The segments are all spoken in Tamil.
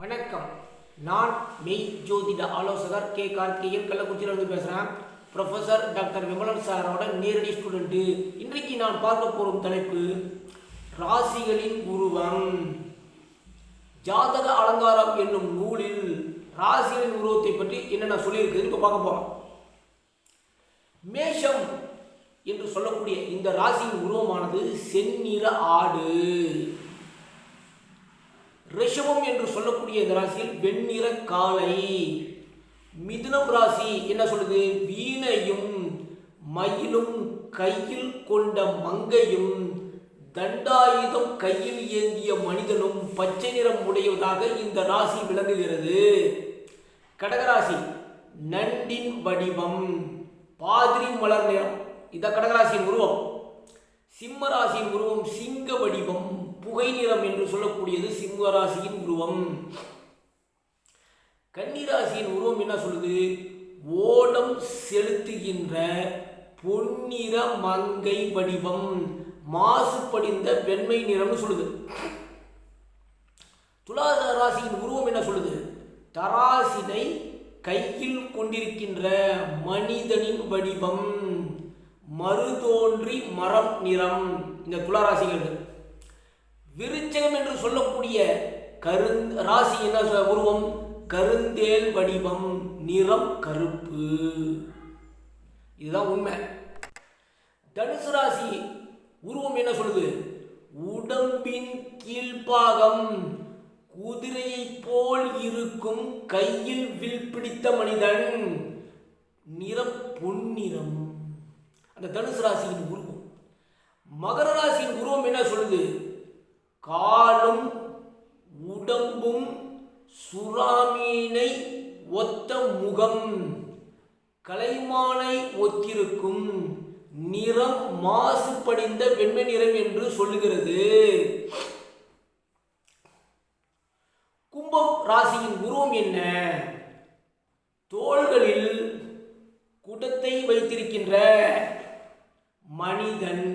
வணக்கம். நான் மெய் ஜோதிட ஆலோசகர் கே. கார்த்திகேயன் கள்ளக்குறிச்சியிலிருந்து பேசுகிறேன் ப்ரொஃபஸர் டாக்டர் விமலன் சாரோட நேரடி ஸ்டூடெண்ட்டு இன்றைக்கு நான் பார்க்க போகும் தலைப்பு ராசிகளின் உருவம். ஜாதக அலங்காரம் என்னும் நூலில் ராசிகளின் உருவத்தை பற்றி என்னென்ன சொல்லியிருக்குதுன்னு இப்போ பார்க்க போகிறோம் மேஷம் என்று சொல்லக்கூடிய இந்த ராசியின் உருவமானது செந்நிற ஆடு. ரிஷபம் என்று சொல்லக்கூடிய இந்த ராசியில் வெண்ணிற காளை மிதுனம் ராசி என்ன சொல்லுது? வீணையும் மயிலும் கையில் கொண்ட மங்கையும் தண்டாயுதம் கையில் ஏந்திய மனிதனும் பச்சை நிறம் உடையதாக இந்த ராசி விளங்குகிறது. கடகராசி நண்டின் வடிவம் பாதிரி மலர் நிறம். இந்த கடகராசியின் உருவம். சிம்ம ராசியின் உருவம் சிங்க வடிவம் புகை நிறம் என்று சொல்லக்கூடியது சிம்மராசியின் உருவம். கன்னிராசியின் உருவம் என்ன சொல்லுது? ஓடம் செலுத்துகின்ற பொன்னிற மங்கை வடிவம் மாசுபடிந்த வெண்மை நிறம்னு சொல்லுது. துலாச ராசியின் உருவம் என்ன சொல்லுது? தராசினை கையில் கொண்டிருக்கின்ற மனிதனின் வடிவம் மறுதோன்றி மரம் நிறம். இந்த துளாராசிகள் விருச்சகம் என்று சொல்லக்கூடிய கரு ராசி என்ன உருவம்? கருந்தேல் வடிவம் நிறம் கருப்பு. இதுதான் உண்மை. தனுசு ராசி உருவம் என்ன சொல்லுது? உடம்பின் கீழ்ப்பாகம் குதிரையைப் போல் இருக்கும் கையில் வில் பிடித்த மனிதன் நிறம் பொன்னிறம். அந்த தனுசு ராசியின் உருவம். மகர ராசியின் உருவம் என்ன சொல்லுது காலும் உடம்பும் சுறாமீனை ஒத்த முகம். கலைமானை ஒத்திருக்கும் நிறம் மாசுபடிந்த வெண்மை நிறம் என்று சொல்லுகிறது. கும்பம் ராசியின் உருவம் என்ன? தோள்களில் குடத்தை வைத்திருக்கின்ற மனிதன்.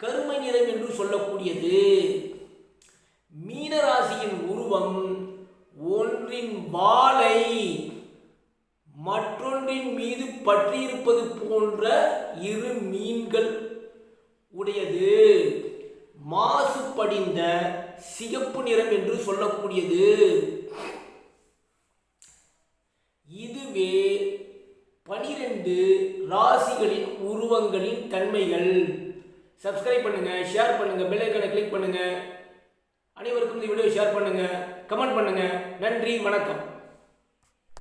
கருமை நிறம் என்று சொல்லக்கூடியது மீனராசியின் உருவம் ஒன்றின் வாளை ஒன்றின் மீது பற்றியிருப்பது போன்ற இரு மீன்கள் உடையது. மாசுபடிந்த சிகப்பு நிறம் என்று சொல்லக்கூடியது. இதுவே பனிரெண்டு ராசிகளின் உருவங்களின் தன்மைகள். சப்ஸ்கிரைப் பண்ணுங்க ஷேர் பண்ணுங்க பெல்லைக்கனை கிளிக் பண்ணுங்க. அனைவருக்கும் இந்த வீடியோ ஷேர் பண்ணுங்க கமெண்ட் பண்ணுங்க. நன்றி வணக்கம்.